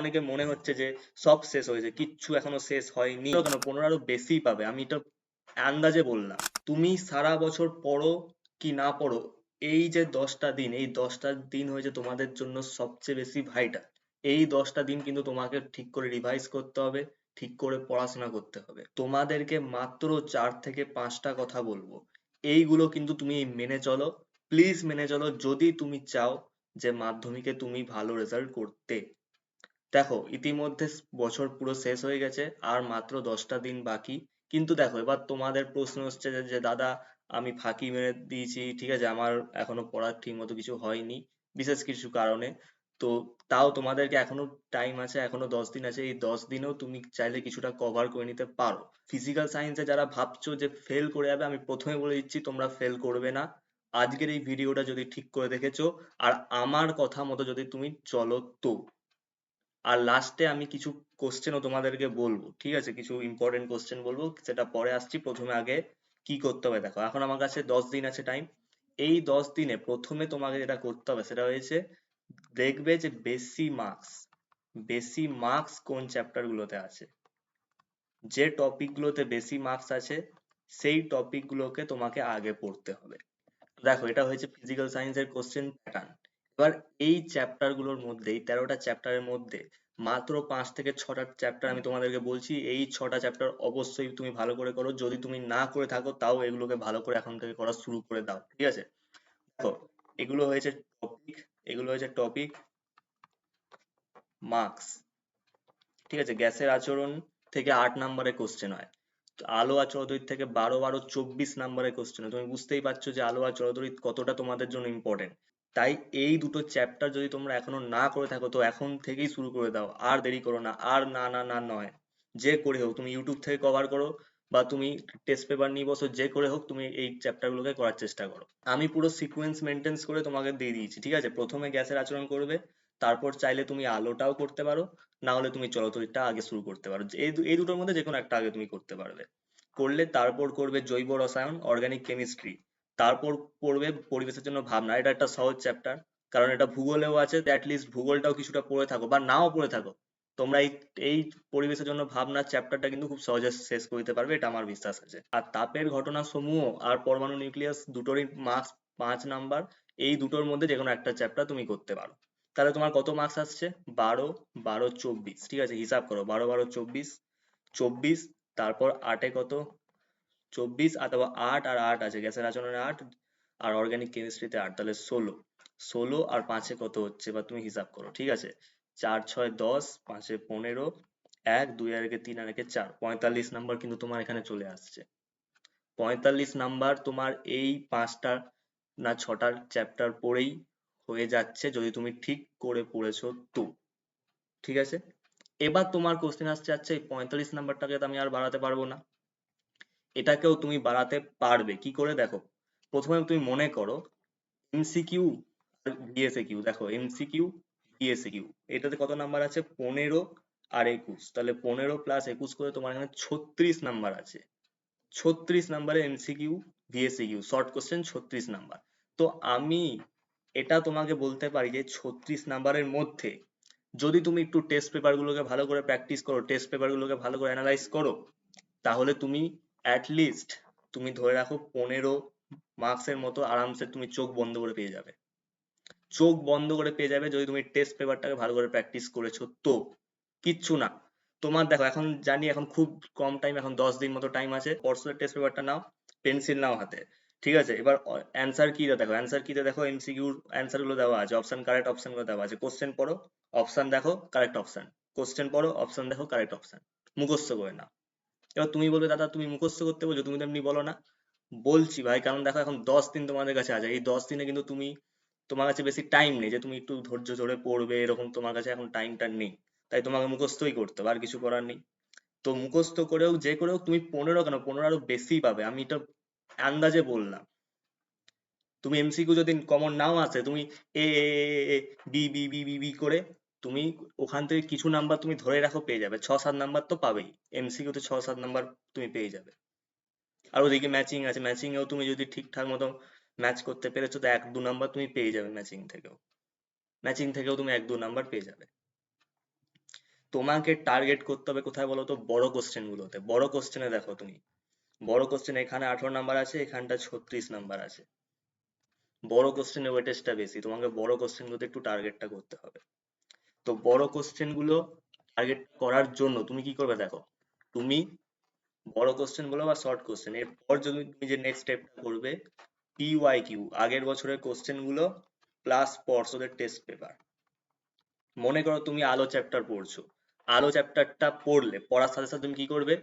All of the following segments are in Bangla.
অনেকে মনে হচ্ছে যে সব শেষ হয়েছে কিচ্ছু এখনও শেষ হয়নি। কেন পনেরো আরও বেশি পাবে, আমি এটা আন্দাজে বললাম। তুমি সারা বছর পড়ো কি না পড়ো, এই যে দশটা দিন, এই দশটা দিন হয়েছে তোমাদের জন্য সবচেয়ে বেশি ভাইটাল এই দশটা দিন কিন্তু তোমাকে ঠিক করে রিভাইজ করতে হবে, ঠিক করে পড়াশোনা করতে হবে। তোমাদেরকে মাত্র চার থেকে পাঁচটা কথা বলব। এইগুলো কিন্তু তুমি মেনে চলো। প্লিজ মেনে চলো, যদি তুমি চাও যে মাধ্যমিকে তুমি ভালো রেজাল্ট করতে। দেখো ইতিমধ্যে বছর পুরো শেষ হয়ে গেছে আর মাত্র দশটা দিন বাকি। কিন্তু দেখো এবার তোমাদের প্রশ্ন হচ্ছে যে, দাদা আমি ফাঁকি মেরে দিয়েছি ঠিক আছে আমার এখনও পড়ার ঠিক মতো কিছু হয়নি বিশেষ কিছু কারণে। তো তাও তোমাদেরকে এখনও টাইম আছে এখনও দশ দিন আছে এই দশ দিনেও তুমি চাইলে কিছুটা কভার করে নিতে পারো। ফিজিক্যাল সায়েন্সে যারা ভাবছ যে ফেল করে যাবে আমি প্রথমে বলে দিচ্ছি তোমরা ফেল করবে না। আজকের এই ভিডিওটা যদি ঠিক করে দেখেছ আর আমার কথা মতো যদি তুমি চলো তো। আর লাস্টে আমি কিছু কোশ্চেনও তোমাদেরকে বলব, ঠিক আছে? কিছু ইম্পর্টেন্ট কোশ্চেন বলব, সেটা পরে আসছি, প্রথমে আগে কি করতে হবে দেখো। এখন আমার কাছে দশ দিন আছে টাইম এই দশ দিনে প্রথমে তোমাকে যেটা করতে হবে, সেটা হয়েছে দেখবে যে বেশি মার্কস বেশি মার্কস কোন চ্যাপ্টার গুলোতে আছে। যে টপিক গুলোতে বেশি মার্কস আছে, সেই টপিক গুলোকে তোমাকে আগে পড়তে হবে। দেখো, এটা হয়েছে ফিজিক্যাল সায়েন্সের কোশ্চেন প্যাটার্ন এবার এই চ্যাপ্টারগুলোর মধ্যেই তেরোটা চ্যাপ্টারের মধ্যে মাত্র পাঁচ থেকে ছটা চ্যাপ্টার আমি তোমাদেরকে বলছি। এই ছটা চ্যাপ্টার অবশ্যই তুমি ভালো করে করো। যদি তুমি না করে থাকো, তাও এগুলোকে ভালো করে এখন থেকে করা শুরু করে দাও, ঠিক আছে? দেখো, এগুলো হয়েছে টপিক এগুলো হয়েছে টপিক মার্কস ঠিক আছে? গ্যাসের আচরণ থেকে আট নম্বরের কোশ্চেন হয়। আলো আর থেকে বারো বারো চব্বিশ নম্বরের কোশ্চেন তুমি বুঝতেই পারছ যে আলো আর কতটা তোমাদের জন্য ইম্পর্টেন্ট তাই এই দুটো চ্যাপ্টার যদি তোমরা এখনও না করে থাকো, তো এখন থেকেই শুরু করে দাও। আর দেরি করো না। আর না না না নয়। যে করে হোক, তুমি ইউটিউব থেকে কভার করো বা তুমি টেস্ট পেপার নিয়ে বসো, যে করে হোক, তুমি এই চ্যাপ্টার গুলোকে করার চেষ্টা করো। আমি পুরো সিকোয়েন্স মেনটেন্স করে তোমাকে দিয়ে দিয়েছি, ঠিক আছে? প্রথমে গ্যাসের আচরণ করবে, তারপর চাইলে তুমি আলোটাও করতে পারো, না হলে তুমি চলতরিটা আগে শুরু করতে পারো। এই এই দুটোর মধ্যে যে কোনো একটা আগে তুমি করতে পারবে। করলে তারপর করবে জৈব রসায়ন অর্গানিক কেমিস্ট্রি তারপর পড়বে পরিবেশের জন্য ভাবনা। এটা একটা সহজ চ্যাপ্টার কারণ এটা ভূগোলেও আছে লিস্ট ভূগোলটাও কিছুটা পড়ে থাকো বা নাও পড়ে থাকো। তোমরা এই এই পরিবেশের জন্য ভাবনা চ্যাপ্টারটা কিন্তু খুব সহজে শেষ করে দিতে পারবে, এটা আমার বিশ্বাস আছে। আর তাপের ঘটনা সমূহ আর পরমাণু নিউক্লিয়াস দুটোরই মার্কস পাঁচ নাম্বার এই দুটোর মধ্যে যে কোনো একটা চ্যাপ্টার তুমি করতে পারো। তাহলে তোমার কত মার্কস আসছে? বারো বারো, চব্বিশ, ঠিক আছে? হিসাব করো, বারো বারো, চব্বিশ চব্বিশ, তারপর আটে কত? চব্বিশ অথবা আট আর আট আছে। গ্যাসের আচরণে আট আর অর্গানিক কেমিস্ট্রিতে আট। তাহলে ষোলো। ষোলো আর পাঁচে কত হচ্ছে বা তুমি হিসাব করো, ঠিক আছে? চার, ছয়, দশ, পাঁচে পনেরো, এক, দুই, আর একে তিন, আর একে চার। পঁয়তাল্লিশ নাম্বার কিন্তু তোমার এখানে চলে আসছে। পঁয়তাল্লিশ নাম্বার তোমার এই পাঁচটা না ছটার চ্যাপ্টার পড়েই হয়ে যাচ্ছে, যদি তুমি ঠিক করে পড়েছো তো। ঠিক আছে? এবার তোমার কোশ্চেন আসছে আচ্ছা এই পঁয়তাল্লিশ নাম্বারটাকে তো আমি আর বাড়াতে পারব না। এটাকেও তুমি বাড়াতে পারবে। কি করে? দেখো, প্রথমে তুমি মনে করো এমসিকিউ আর দেখো এমসিকিউ ভিএসএকিউ এটাতে কত নাম্বার আছে? পনেরো আর একুশ। তাহলে পনেরো প্লাস একুশ করে তোমার এখানে ছত্রিশ নাম্বার আছে। ছত্রিশ নাম্বারে এমসিকিউ ভিএসএকিউ শর্ট কোশ্চেন ছত্রিশ নাম্বার তো আমি এটা তোমাকে বলতে পারি যে ছত্রিশ নাম্বারের মধ্যে যদি তুমি একটু টেস্ট পেপার গুলোকে ভালো করে প্র্যাকটিস করো টেস্ট পেপার গুলোকে ভালো করে অ্যানালাইজ করো, তাহলে তুমি at least তুমি ধরে রাখো পনেরো এর মতো আরামসে তুমি চোখ বন্ধ করে পেয়ে যাবে। চোখ বন্ধ করে পেয়ে যাবে যদি তুমি টেস্ট পেপারটাকে ভালো করে প্র্যাকটিস করেছ তো। কিচ্ছু না। তোমার দেখো এখন জানি এখন খুব কম টাইম এখন দশ দিন মতো টাইম আছে। পরশুর টেস্ট পেপারটা নাও পেন্সিল নাও হাতে। ঠিক আছে? এবার অ্যান্সার কি দেখো? অ্যান্সার কিতে দেখো? এমসিকিউর অ্যান্সারগুলো দেওয়া আছে। অপশন কারেক্ট অপশনগুলো দেওয়া আছে। কোশ্চেন পড়ো অপশন দেখো কারেক্ট অপশন কোশ্চেন পড়ো অপশন দেখো কারেক্ট অপশন মুখস্থ করে নাও। এবার তুমি বলবে দাদা তুমি মুখস্থ করতে বলছো তুমি তো এমনি বলো না। বলছি ভাই কারণ দেখো এখন দশ দিন তোমাদের কাছে আছে। এই দশ দিনে কিন্তু তুমি তোমার কাছে বেশি টাইম নেই যে তুমি একটু ধৈর্য ধরে পড়বে এরকম তোমার কাছে এখন টাইমটা নেই। তাই তোমাকে মুখস্থই করতে হবে আর কিছু করার নেই। তো মুখস্থ করেও যে করেও তুমি পনেরো কেন পনেরো আরও বেশি পাবে। আমি এটা আন্দাজে বললাম। তুমি এমসিকিউ যদি কমন নাও আসে তুমি A, B B B B B করে তুমি ওখান থেকে কিছু নাম্বার তুমি ধরে রাখো পেয়ে যাবে। ছ, সাত নাম্বার তো পাবেই। এমসিকিউ তে ছ, সাত নাম্বার তুমি পেয়ে যাবে। আর ওদিকে ম্যাচিং আছে। ম্যাচিং এও তুমি যদি ঠিকঠাক মতো ম্যাচ করতে পেরেছ, তো এক, দু নাম্বার তুমি পেয়ে যাবে ম্যাচিং থেকেও। ম্যাচিং থেকেও তুমি এক, দু নাম্বার পেয়ে যাবে। তোমাকে টার্গেট করতে হবে কোথায় বলো তো? বড় কোশ্চেন গুলোতে। বড় কোশ্চেনে দেখো তুমি। বড় কোশ্চেন এখানে আঠারো নাম্বার আছে, এখানটা ছত্রিশ নাম্বার আছে। বড় কোশ্চেনের ওয়েটেজটা বেশি। তোমাকে বড় কোশ্চেন গুলোতে একটু টার্গেটটা করতে হবে। তো বড় কোশ্চেনগুলো টার্গেট করার জন্য তুমি কি করবে দেখো, তুমি বড় কোশ্চেনগুলো বা শর্ট কোশ্চেন এরপর যদি তুমি যে নেক্সট স্টেপটা করবে পিওয়াই কিউ আগের বছরের কোশ্চেনগুলো প্লাস পর্ষদের টেস্ট পেপার মনে করো তুমি আলো চ্যাপ্টার পড়ছো, আলো চ্যাপ্টারটা পড়লে, পড়ার সাথে সাথে তুমি কি করবে?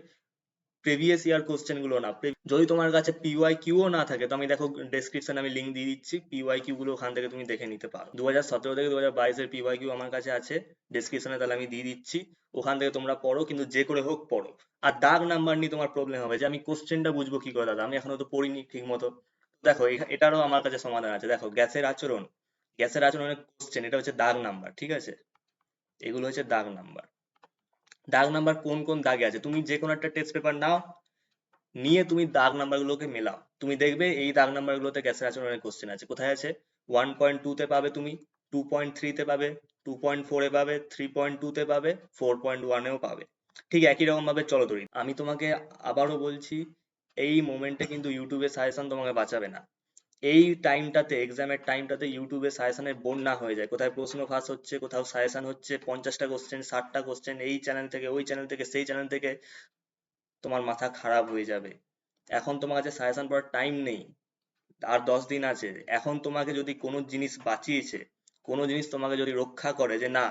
প্রিভিয়াস ইয়ার কোশ্চেনগুলো না। যদি তোমার কাছে পিওয়াই কিউও না থাকে, তো আমি দেখো ডেসক্রিপশনে আমি লিংক দিয়ে দিচ্ছি। পিওয়াই কিউ গুলো ওখান থেকে তুমি দেখে নিতে পারো। দু হাজার সতেরো থেকে দু হাজার বাইশের পিওয়াই কিউ আমার কাছে আছে। ডেসক্রিপশনে তাহলে আমি দিয়ে দিচ্ছি। ওখান থেকে তোমরা পড়ো, কিন্তু যে করে হোক পড়ো। আর দাগ নাম্বার নিয়ে তোমার প্রবলেম হবে যে, আমি কোশ্চেনটা বুঝব কি করে দাদা? আমি এখনও তো পড়িনি ঠিক মতো দেখো এটারও আমার কাছে সমাধান আছে। দেখো, গ্যাসের আচরণ। গ্যাসের আচরণের কোশ্চেন এটা হচ্ছে দাগ নাম্বার ঠিক আছে? এগুলো হচ্ছে দাগ নাম্বার দাগ নাম্বার কোন কোন দাগে আছে? তুমি যে কোনো একটা টেস্ট পেপার নাও, নিয়ে তুমি দাগ নাম্বার গুলোকে মেলাও। তুমি দেখবে এই দাগ নাম্বার গুলোতে গ্যাসের আচরণের কোশ্চেন আছে। কোথায় আছে? ওয়ান পয়েন্ট টু তে পাবে তুমি টু পয়েন্ট থ্রি তে পাবে টু পয়েন্ট ফোর পাবে থ্রি পয়েন্ট টু তে পাবে ফোর পয়েন্ট ওয়ানেও পাবে। ঠিক একই রকম ভাবে চলো ধরি। আমি তোমাকে আবারও বলছি, এই মোমেন্টে কিন্তু ইউটিউবে সাজেশন তোমাকে বাঁচাবে না। এই টাইমটাতে এক্সামের টাইমটাতে ইউটিউবে সাজেশনের বন্যা হয়ে যায়। কোথায় প্রশ্ন ফাঁস হচ্ছে, কোথাও সাজেশন হচ্ছে, পঞ্চাশটা কোশ্চেন ষাটটা কোশ্চেন এই চ্যানেল থেকে, ওই চ্যানেল থেকে, সেই চ্যানেল থেকে তোমার মাথা খারাপ হয়ে যাবে। এখন তোমার কাছে সাজেশন পড়ার টাইম নেই, আর দশ দিন আছে। এখন তোমাকে যদি কোনো জিনিস বাঁচিয়েছে, কোনো জিনিস তোমাকে যদি রক্ষা করে যে না,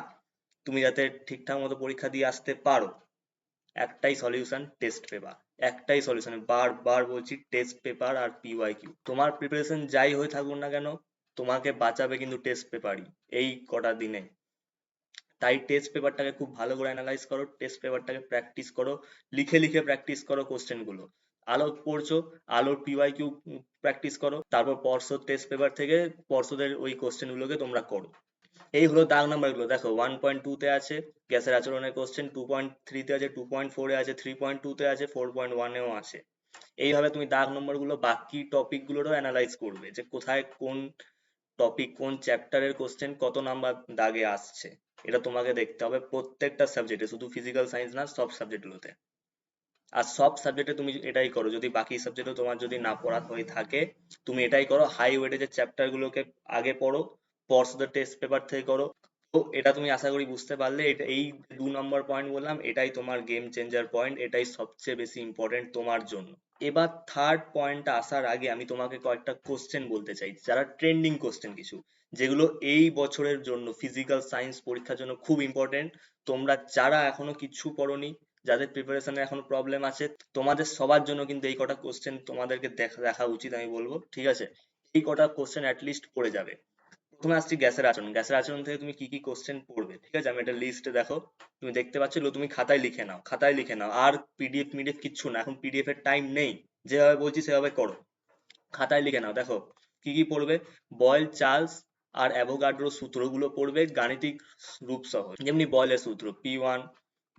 তুমি যাতে ঠিকঠাক মতো পরীক্ষা দিয়ে আসতে পারো, একটাই সলিউশন টেস্ট পেপার একটাই সলিউশন বারবার বলছি টেস্ট পেপার আর পিওয়াই কিউ তোমার প্রিপারেশন যাই হয়ে থাকুক না কেন, তোমাকে বাঁচাবে কিন্তু টেস্ট পেপারই এই কটা দিনে। তাই টেস্ট পেপারটাকে খুব ভালো করে অ্যানালাইজ করো টেস্ট পেপারটাকে প্র্যাকটিস করো, লিখে লিখে প্র্যাকটিস করো কোশ্চেনগুলো। আলো পড়ছো, আলোর পিওয়াই কিউ প্র্যাকটিস করো, তারপর পর্ষদ টেস্ট পেপার থেকে পর্ষদের ওই কোশ্চেন গুলোকে তোমরা করো। এই হলো দাগ নাম্বারগুলো। দেখো ওয়ান পয়েন্ট টু তে আছে, গ্যাসের আচরণের কোশ্চেন টু পয়েন্ট থ্রি তে আছে টু পয়েন্ট ফোর আছে থ্রি পয়েন্ট টু তে আছে ফোর পয়েন্ট ওয়ানেও আছে। এইভাবে তুমি দাগ নম্বরগুলো বাকি টপিক গুলোরও অ্যানালাইজ করবে যে কোথায় কোন টপিক কোন চ্যাপ্টারের কোশ্চেন কত নাম্বার দাগে আসছে। এটা তোমাকে দেখতে হবে প্রত্যেকটা সাবজেক্টে শুধু ফিজিক্যাল সায়েন্স না, সব সাবজেক্ট গুলোতে। আর সব সাবজেক্টে তুমি এটাই করো, যদি বাকি সাবজেক্টে তোমার যদি না পড়া হয়ে থাকে, তুমি এটাই করো হাই ওয়েটেজের চ্যাপ্টার গুলোকে আগে পড়ো পর্ষদের টেস্ট পেপার থেকে করো। তো এটা তুমি আশা করি বুঝতে পারলে, এটা এই দু নম্বর পয়েন্ট বললাম, এটাই তোমার গেম চেঞ্জার পয়েন্ট এটাই সবচেয়ে বেশি ইম্পর্টেন্ট তোমার জন্য। এবার থার্ড পয়েন্টটা আসার আগে আমি তোমাকে কয়েকটা কোশ্চেন বলতে চাই, যারা ট্রেন্ডিং কোশ্চেন কিছু, যেগুলো এই বছরের জন্য ফিজিক্যাল সায়েন্স পরীক্ষার জন্য খুব ইম্পর্টেন্ট তোমরা যারা এখনও কিচ্ছু পড়োনি যাদের প্রিপারেশনে এখনও প্রবলেম আছে, তোমাদের সবার জন্য কিন্তু এই কটা কোশ্চেন তোমাদেরকে দেখা দেখা উচিত আমি বলব, ঠিক আছে? এই কটা কোশ্চেন লিস্ট পড়ে যাবে। প্রথমে আসছি গ্যাসের আচরণ। গ্যাসের আচরণ থেকে তুমি কি কি কোশ্চেন পড়বে, ঠিক আছে? আমি একটা লিস্ট দেখো, তুমি দেখতে পাচ্ছ তুমি খাতায় লিখে নাও, খাতায় লিখে নাও। আর পিডিএফ মিডিএফ কিচ্ছু না, এখন পিডিএফ এর টাইম নেই। যেভাবে বলছি, সেভাবে করো। খাতায় লিখে নাও, দেখো, কি কি পড়বে? বয়েল, চার্লস আর অ্যাভোগাড্রো সূত্রগুলো পড়বে গাণিতিক রূপ সহ। যেমনি বয়েলের সূত্র P one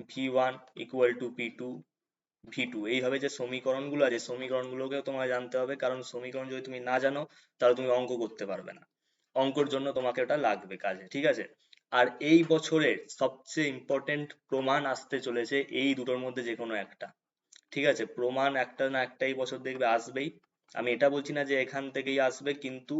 V one equal to P two V two এইভাবে যে সমীকরণগুলো আছে সমীকরণ গুলোকেও তোমায় জানতে হবে, কারণ সমীকরণ যদি তুমি না জানো, তাহলে তুমি অঙ্ক করতে পারবে না। অঙ্কর জন্য তোমাকে ওটা লাগবে কাজে, ঠিক আছে? আর এই বছরের সবচেয়ে ইম্পর্টেন্ট প্রমাণ আসতে চলেছে এই দুটোর মধ্যে যে কোনো একটা, ঠিক আছে? প্রমাণ একটা না একটাই বছর দেখবে আসবেই। আমি এটা বলছি না যে এখান থেকেই আসবে, কিন্তু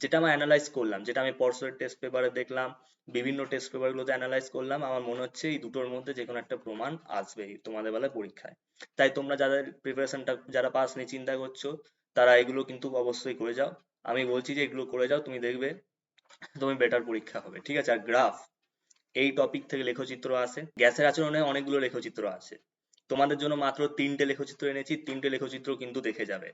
যেটা আমি অ্যানালাইজ করলাম, যেটা আমি পরশুর টেস্ট পেপারে দেখলাম, বিভিন্ন টেস্ট পেপার গুলোতে অ্যানালাইজ করলাম, আমার মনে হচ্ছে এই দুটোর মধ্যে যে কোনো একটা প্রমাণ আসবেই তোমাদের বেলায় পরীক্ষায়। তাই তোমরা যাদের প্রিপারেশনটা যারা পাস নিয়ে চিন্তা করছ, তারা এগুলো কিন্তু অবশ্যই করে যাও। আমি বলছি যে এগুলো করে যাও, তুমি দেখবে তুমি বেটার পরীক্ষা হবে। ঠিক আছে? আর গ্রাফ এই টপিক থেকে লেখচিত্র আসে। গ্যাসের আচরণে অনেকগুলো লেখচিত্র আছে। তোমাদের জন্য মাত্র তিনটে লেখচিত্র এনেছি। তিনটে লেখচিত্র কিন্তু দেখে যাবে।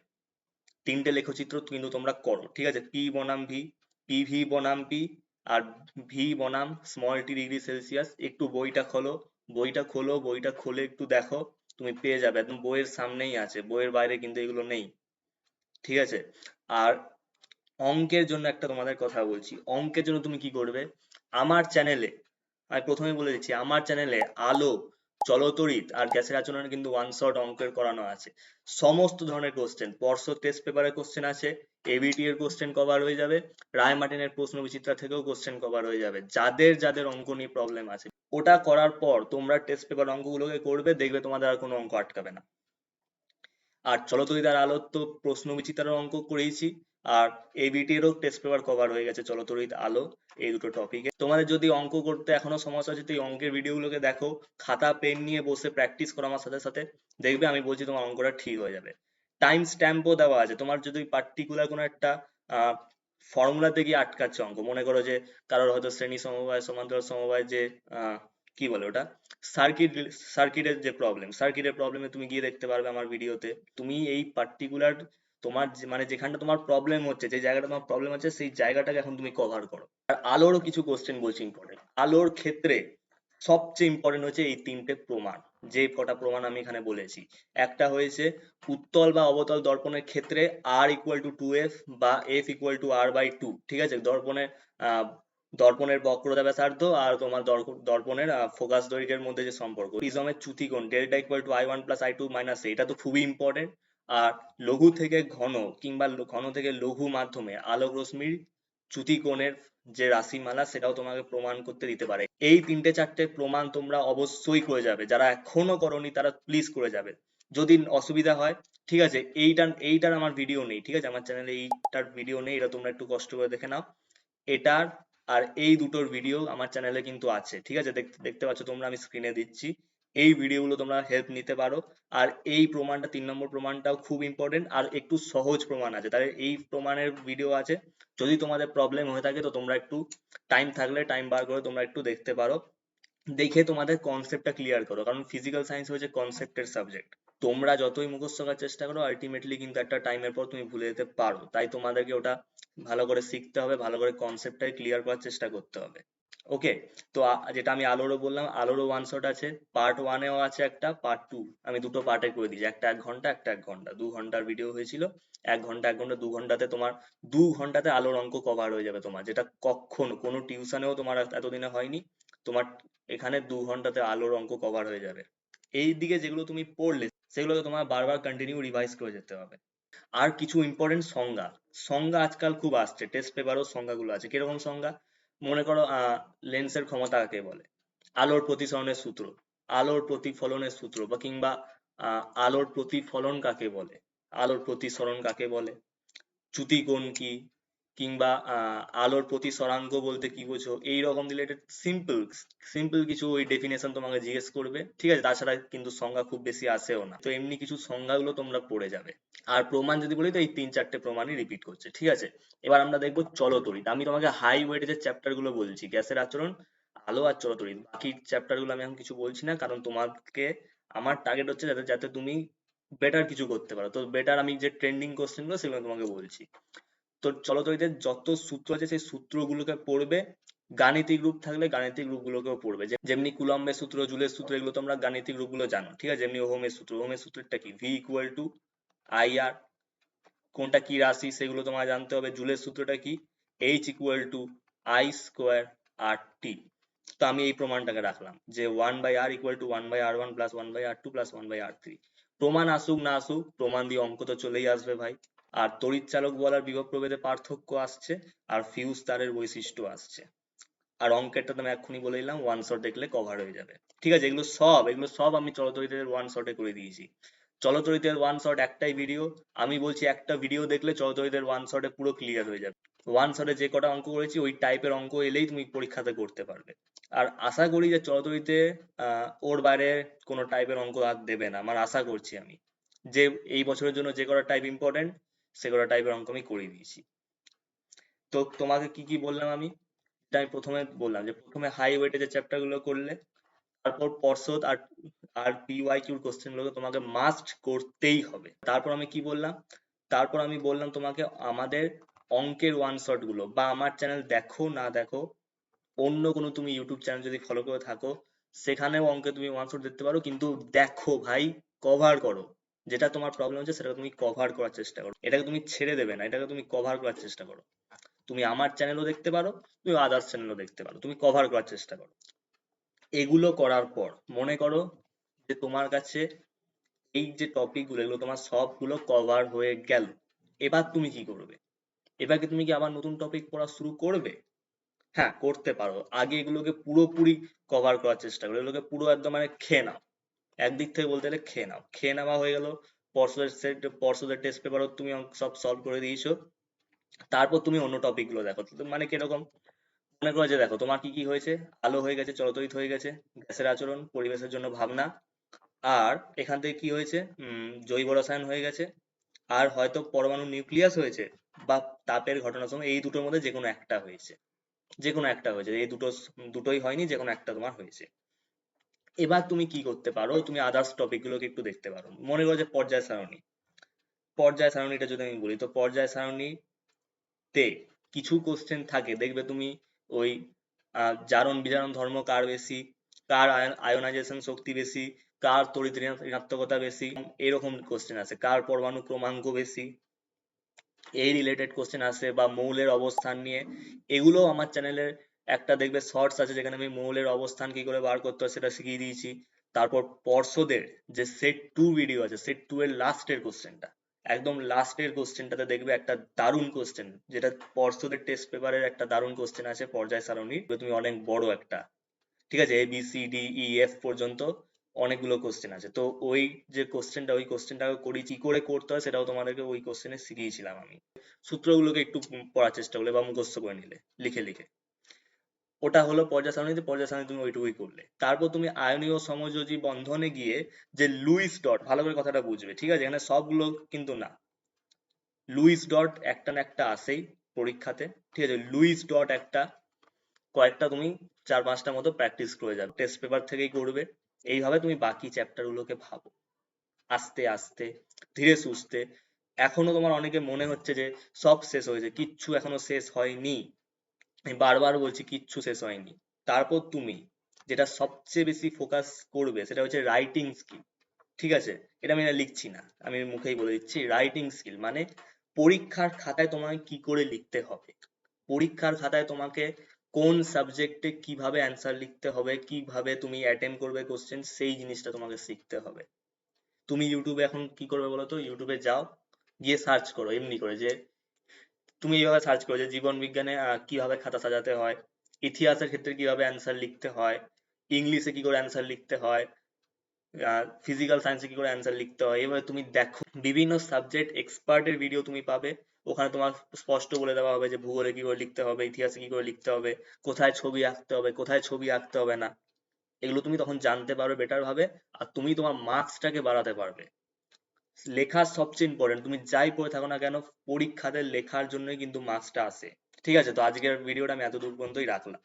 তিনটে লেখচিত্র কিন্তু তোমরা করো। ঠিক আছে? পি বনাম ভি পি ভি বনাম পি আর ভি বনাম স্মল টি ডিগ্রি সেলসিয়াস একটু বইটা খোলো। বইটা খোলো, বইটা খুলে একটু দেখো। তুমি পেয়ে যাবে। একদম বইয়ের সামনেই আছে। বইয়ের বাইরে কিন্তু এগুলো নেই। ঠিক আছে? আর অঙ্কের জন্য একটা তোমাদের কথা বলছি। অঙ্কের জন্য তুমি কি করবে? আমার চ্যানেলে আমি প্রথমে বলে দিচ্ছি, আমার চ্যানেলে আলো, চলতরিৎ আর গ্যাসের আচরণে কিন্তু ওয়ান শট অঙ্কের করানো আছে। সমস্ত ধরনের কোশ্চেন পর্ষদ টেস্ট পেপারের কোশ্চেন আছে এবিটি এর কোশ্চেন কভার হয়ে যাবে রায় মার্টিনের প্রশ্ন বিচিত্রা থেকেও কোশ্চেন কভার হয়ে যাবে, যাদের যাদের অঙ্ক নিয়ে প্রবলেম আছে। ওটা করার পর তোমরা টেস্ট পেপার অঙ্কগুলোকে করবে, দেখবে তোমাদের আর কোনো অঙ্ক আটকাবে না। আর চলতরিতার আলোর তো প্রশ্ন বিচিত্রার অঙ্ক করেইছি। আর এবিটি এরও টেস্ট পেপার কভার হয়ে গেছে চলতরিত আলো, এই দুটো টপিকে তোমাদের যদি অঙ্ক করতে এখনও সমস্যা আছে তো এই অঙ্কের ভিডিওগুলোকে দেখো, খাতা পেন নিয়ে বসে প্র্যাকটিস করো আমার সাথে সাথে। দেখবে আমি বলছি তোমার অঙ্কটা ঠিক হয়ে যাবে। টাইম স্ট্যাম্পও দেওয়া আছে। তোমার যদি পার্টিকুলার কোনো একটা ফর্মুলাতে গিয়ে আটকাচ্ছে অঙ্ক, মনে করো যে কারোর হয়তো শ্রেণি সমবায়, সমান্তরাল সমবায় যে কি বলে ওটা? সার্কিট সার্কিটের যে প্রবলেম সার্কিটের প্রবলেমে তুমি গিয়ে দেখতে পারবে আমার ভিডিওতে তুমি এই পার্টিকুলার তোমার মানে যেখানটা তোমার প্রবলেম হচ্ছে, যে জায়গাটা তোমার প্রবলেম হচ্ছে, সেই জায়গাটাকে এখন তুমি কভার করো। আর আলোরও কিছু কোশ্চেন বলছি ইম্পর্টেন্ট আলোর ক্ষেত্রে সবচেয়ে ইম্পর্টেন্ট হচ্ছে এই তিনটে প্রমাণ। যে কটা প্রমাণ আমি এখানে বলেছি। একটা হয়েছে উত্তল বা অবতল দর্পণের ক্ষেত্রে R equal to two F বা F equal to R by two ঠিক আছে? দর্পণের দর্পণের বক্রতা ব্যাসার্ধ আর তোমার দর্প- দর্পণের ফোকাস দৈর্ঘ্যের মধ্যে যে সম্পর্ক প্রিজমের চ্যুতিকোণ delta equal to I one plus I two minus এটা তো খুবই ইম্পর্টেন্ট আর লঘু থেকে ঘন কিংবা ঘন থেকে লঘু মাধ্যমে আলোক রশ্মির চ্যুতিকোণের যে রাশিমালা, সেটাও তোমাকে প্রমাণ করতে দিতে পারে। এই তিনটে চারটে প্রমাণ তোমরা অবশ্যই করে যাবে। যারা এখনও করনি, তারা প্লিজ করে যাবে। যদি অসুবিধা হয়, ঠিক আছে, এইটার এইটার আমার ভিডিও নেই, ঠিক আছে, আমার চ্যানেলে এইটার ভিডিও নেই, এটা তোমরা একটু কষ্ট করে দেখে নাও। এটার আর এই দুটোর ভিডিও আমার চ্যানেলে কিন্তু আছে, ঠিক আছে? দেখতে পাচ্ছ তোমরা, আমি স্ক্রিনে দিচ্ছি। এই ভিডিওগুলো তোমরা হেল্প নিতে পারো। আর এই প্রমাণটা, তিন নম্বর প্রমাণটাও খুব ইম্পর্টেন্ট আর একটু সহজ প্রমাণ আছে। তাহলে এই প্রমাণের ভিডিও আছে। যদি তোমাদের প্রবলেম হয়ে থাকে তো তোমরা একটু টাইম থাকলে টাইম বার করে তোমরা একটু দেখতে পারো। দেখে তোমাদের কনসেপ্টটা ক্লিয়ার করো। কারণ ফিজিক্যাল সায়েন্স হচ্ছে কনসেপ্টের সাবজেক্ট তোমরা যতই মুখস্থ করার চেষ্টা করো আলটিমেটলি কিন্তু একটা টাইমের পর তুমি ভুলে যেতে পারো। তাই তোমাদেরকে ওটা ভালো করে শিখতে হবে, ভালো করে কনসেপ্টটাই ক্লিয়ার করার চেষ্টা করতে হবে। ওকে তো যেটা আমি আলোরও বললাম, আলোরও ওয়ান শট আছে পার্ট ওয়ানেও আছে একটা পার্ট টু আমি দুটো পার্টে করে দিয়েছি, একটা এক ঘণ্টা, একটা এক ঘণ্টা। দু ঘণ্টার ভিডিও হয়েছিল, এক ঘণ্টা এক ঘণ্টা, দু ঘন্টাতে তোমার, দু ঘন্টাতে আলোর অঙ্ক কভার হয়ে যাবে তোমার, যেটা কখনো, কোনো টিউশনেও তোমার এতদিনে হয়নি। তোমার এখানে দু ঘন্টাতে আলোর অঙ্ক কভার হয়ে যাবে। এই দিকে যেগুলো তুমি পড়লে সেগুলোকে তোমার বারবার কন্টিনিউ রিভাইজ করে যেতে হবে। আর কিছু ইম্পর্টেন্ট সংজ্ঞা সংজ্ঞা আজকাল খুব আসছে টেস্ট পেপারও সংজ্ঞাগুলো আছে। কীরকম সংজ্ঞা? মনে করো লেন্সের ক্ষমতা কাকে বলে? আলোর প্রতিসরণের সূত্র, আলোর প্রতিফলনের সূত্র বা কিংবা আলোর প্রতিফলন কাকে বলে? আলোর প্রতিসরণ কাকে বলে? চ্যুতিকোণ কি? কিংবা আলোর প্রতিসরাঙ্ক বলতে কি বোঝো, এইরকম রিলেটেড সিম্পল সিম্পল কিছু ওই ডেফিনেশন তোমাকে জিজ্ঞেস করবে। ঠিক আছে? তাছাড়া কিন্তু সংজ্ঞা খুব বেশি আসেও না। তো এমনি কিছু সংজ্ঞাগুলো তোমরা পড়ে যাবে। আর প্রমাণ যদি বলি, তো এই তিন চারটে প্রমাণই রিপিট করছে। ঠিক আছে? এবার আমরা দেখব চলতরিৎ আমি তোমাকে হাই ওয়েটেজের চ্যাপ্টারগুলো বলছি। গ্যাসের আচরণ, আলো আর চলতরিৎ বাকি চ্যাপ্টারগুলো আমি এখন কিছু বলছি না, কারণ তোমাকে আমার টার্গেট হচ্ছে যাতে যাতে তুমি বেটার কিছু করতে পারো। তো বেটার আমি যে ট্রেন্ডিং কোশ্চেনগুলো সেগুলো তোমাকে বলছি। তো চলতরিতের যত সূত্র আছে সেই সূত্রগুলোকে পড়বে, গাণিতিক রূপ থাকলে গাণিতিক রূপগুলোকেও পড়বে। যেমনি কুলম্বের সূত্র, জুলের সূত্র, এগুলো তোমরা গাণিতিক রূপগুলো জানো, ঠিক আছে? যেমনি ওহমের সূত্র, ওহমের সূত্রটা কি? V equal to I R কোনটা কি রাশি সেগুলো তোমার জানতে হবে। জুলের সূত্রটা কি? H equal to I square R T তো আমি এই প্রমাণটাকে রাখলাম যে one by R equal to one by R one plus one by R two plus one by R three প্রমাণ আসুক না আসুক, প্রমাণ দিয়ে অঙ্ক তো চলেই আসবে ভাই। আর তড়িৎ চালক বলার বিভব প্রভেদে পার্থক্য আসছে, আর ফিউজ তারের বৈশিষ্ট্য আসছে। আর অঙ্কেরটা তো আমি এক্ষুনি বলে দিলাম ওয়ান শট দেখলে কভার হয়ে যাবে। ঠিক আছে, এগুলো সব এগুলো সব আমি চলতরিতের ওয়ান শটে করে দিয়েছি। চলতরিতের ওয়ান শট একটাই ভিডিও আমি বলছি একটা ভিডিও দেখলে চলতরিতের ওয়ান শটে পুরো ক্লিয়ার হয়ে যাবে। ওয়ান শটে যে কটা অঙ্ক করেছি, ওই টাইপের অঙ্ক এলেই তুমি পরীক্ষাতে করতে পারবে। আর আশা করি যে চলতরিতে ওর বাইরে কোনো টাইপের অঙ্ক আর দেবে না, আমার আশা করছি আমি। যে এই বছরের জন্য যে কটা টাইপ ইম্পর্টেন্ট সে কটা টাইপের অঙ্ক আমি করিয়ে দিয়েছি। তো তোমাকে কি কি বললাম আমি? এটা আমি প্রথমে বললাম যে, প্রথমে হাই ওয়েটেজের চ্যাপ্টারগুলো করলে, তারপর পর্ষদ আর আর পিওয়াইকিউর কোশ্চেন গুলোকে তোমাকে মাস্ট করতেই হবে। তারপর আমি কি বললাম? তারপর আমি বললাম তোমাকে আমাদের অঙ্কের ওয়ান শটগুলো বা আমার চ্যানেল দেখো না দেখো, অন্য কোনো তুমি ইউটিউব চ্যানেল যদি ফলো করে থাকো, সেখানেও অঙ্কে তুমি ওয়ান শট দেখতে পারো, কিন্তু দেখো ভাই কভার করো। যেটা তোমার প্রবলেম হচ্ছে সেটাকে তুমি কভার করার চেষ্টা করো। এটাকে তুমি ছেড়ে দেবে না, এটাকে তুমি কভার করার চেষ্টা করো। তুমি আমার চ্যানেলও দেখতে পারো, তুমি আদার্স চ্যানেলও দেখতে পারো। তুমি কভার করার চেষ্টা করো। এগুলো করার পর মনে করো যে তোমার কাছে এই যে টপিকগুলো, এগুলো তোমার সবগুলো কভার হয়ে গেল। এবার তুমি কি করবে? এবার কি তুমি কি আবার নতুন টপিক পড়া শুরু করবে? হ্যাঁ করতে পারো। আগে এগুলোকে পুরোপুরি কভার করার চেষ্টা করো। এগুলোকে পুরো একদম মানে খেয়ে নাও। একদিক থেকে বলতে গেলে খেয়ে নাও। খেয়ে নেওয়া হয়ে গেল। পর্ষদের সেট পর্ষদের টেস্ট পেপারও তুমি সব সলভ করে দিয়েছ। তারপর তুমি অন্য টপিকগুলো দেখো। মানে কীরকম? মনে করো যে দেখো, তোমার কি কি হয়েছে? আলো হয়ে গেছে চলতরিত হয়ে গেছে, গ্যাসের আচরণ, পরিবেশের জন্য ভাবনা। আর এখান থেকে কি হয়েছে? জৈব রসায়ন হয়ে গেছে। আর হয়তো পরমাণু নিউক্লিয়াস হয়েছে বা তাপের ঘটনার সময় এই দুটোর মধ্যে যে কোনো একটা হয়েছে। যে কোনো একটা হয়েছে। এই দুটো দুটোই হয়নি যে কোনো একটা তোমার হয়েছে। এবার তুমি কি করতে পারো? তুমি আদার্স টপিক গুলোকে একটু দেখতে পারো। মনে করো যে পর্যায় সারণী। পর্যায় সারণীটা যদি আমি বলি, তো পর্যায় সারণী তে কিছু কোশ্চেন থাকে। দেখবে তুমি ওই জারণ বিজারণ ধর্ম কার বেশি? কার আয়নাইজেশন শক্তি বেশি? কার তড়িৎ ঋণা- ঋণাত্মকতা বেশি? এরকম কোশ্চেন আছে কার পরমাণু ক্রমাঙ্ক বেশি? এই রিলেটেড কোশ্চেন আসে বা মৌলের অবস্থান নিয়ে। এগুলো আমার চ্যানেলের একটা দেখবে শর্টস আছে যেখানে আমি মৌলের অবস্থান কি করে বার করতে হয় সেটা শিখিয়ে দিয়েছি। তারপর পর্ষদের যে সেট টু ভিডিও আছে সেট টু এর লাস্টের কোশ্চেনটা একদম লাস্টের কোশ্চেনটাতে দেখবে একটা দারুণ কোশ্চেন যেটা পর্ষদের টেস্ট পেপারের একটা দারুণ কোশ্চেন আছে, পর্যায় সারণীর। তুমি অনেক বড় একটা। ঠিক আছে? A B C D E F পর্যন্ত অনেকগুলো কোশ্চেন আছে। তো ওই যে কোশ্চেনটা ওই কোশ্চেনটাকে করি, কি করে করতে হয় সেটাও তোমাদেরকে ওই কোশ্চেনে শিখিয়েছিলাম আমি। সূত্রগুলোকে একটু পড়ার চেষ্টা করলে বা মুখস্থ করে নিলে, লিখে লিখে। ওটা হলো পর্যায় সারণীতে পর্যায় সারণী তুমি ওইটুকুই করলে। তারপর তুমি আয়নীয় সমযোজী বন্ধনে গিয়ে যে লুইস ডট, ভালো করে কথাটা বুঝবে, ঠিক আছে? এখানে সবগুলো কিন্তু না। লুইস ডট একটা না একটা আসেই পরীক্ষাতে, ঠিক আছে? লুইস ডট একটা, কয়েকটা তুমি চার পাঁচটা মতো প্র্যাকটিস করে যাবে টেস্ট পেপার থেকেই করবে। এইভাবে তুমি বাকি চ্যাপ্টার গুলোকে ভাবো। আস্তে আস্তে, ধীরে সুস্থে। এখনও তোমার অনেকে মনে হচ্ছে যে সব শেষ হয়েছে, কিচ্ছু এখনও শেষ হয়নি। আমি বারবার বলছি কিচ্ছু শেষ হয়নি। তারপর তুমি, যেটা সবচেয়ে বেশি ফোকাস করবে, সেটা হচ্ছে রাইটিং স্কিল ঠিক আছে? এটা আমি লিখছি না, আমি মুখেই বলে দিচ্ছি রাইটিং স্কিল মানে পরীক্ষার খাতায় তোমাকে কি করে লিখতে হবে? পরীক্ষার খাতায় তোমাকে কোন সাবজেক্টে কীভাবে অ্যান্সার লিখতে হবে, কীভাবে তুমি অ্যাটেম্প করবে কোশ্চেন সেই জিনিসটা তোমাকে শিখতে হবে। তুমি ইউটিউবে এখন কি করবে বলো তো ইউটিউবে যাও, গিয়ে সার্চ করো, এমনি করে যে তুমি এইভাবে সার্চ করো যে জীবন বিজ্ঞানে কীভাবে খাতা সাজাতে হয়, ইতিহাসের ক্ষেত্রে কীভাবে অ্যান্সার লিখতে হয় ইংলিশে কি করে অ্যান্সার লিখতে হয় ফিজিক্যাল সায়েন্সে কি করে অ্যান্সার লিখতে হয় এভাবে তুমি দেখো। বিভিন্ন সাবজেক্ট এক্সপার্টের ভিডিও তুমি পাবে, ওখানে তোমার স্পষ্ট বলে দেওয়া হবে যে ভূগোলে কি করে লিখতে হবে, ইতিহাসে কি করে লিখতে হবে, কোথায় ছবি আঁকতে হবে, কোথায় ছবি আঁকতে হবে না। এগুলো তুমি তখন জানতে পারবে বেটার ভাবে, আর তুমি তোমার মার্কসটাকে বাড়াতে পারবে। লেখা সবচেয়ে ইম্পর্টেন্ট তুমি যাই পড়ে থাকো না কেন, পরীক্ষাতে লেখার জন্যই কিন্তু মার্কসটা আসে। ঠিক আছে, তো আজকের ভিডিওটা আমি এতদূর পর্যন্তই রাখলাম।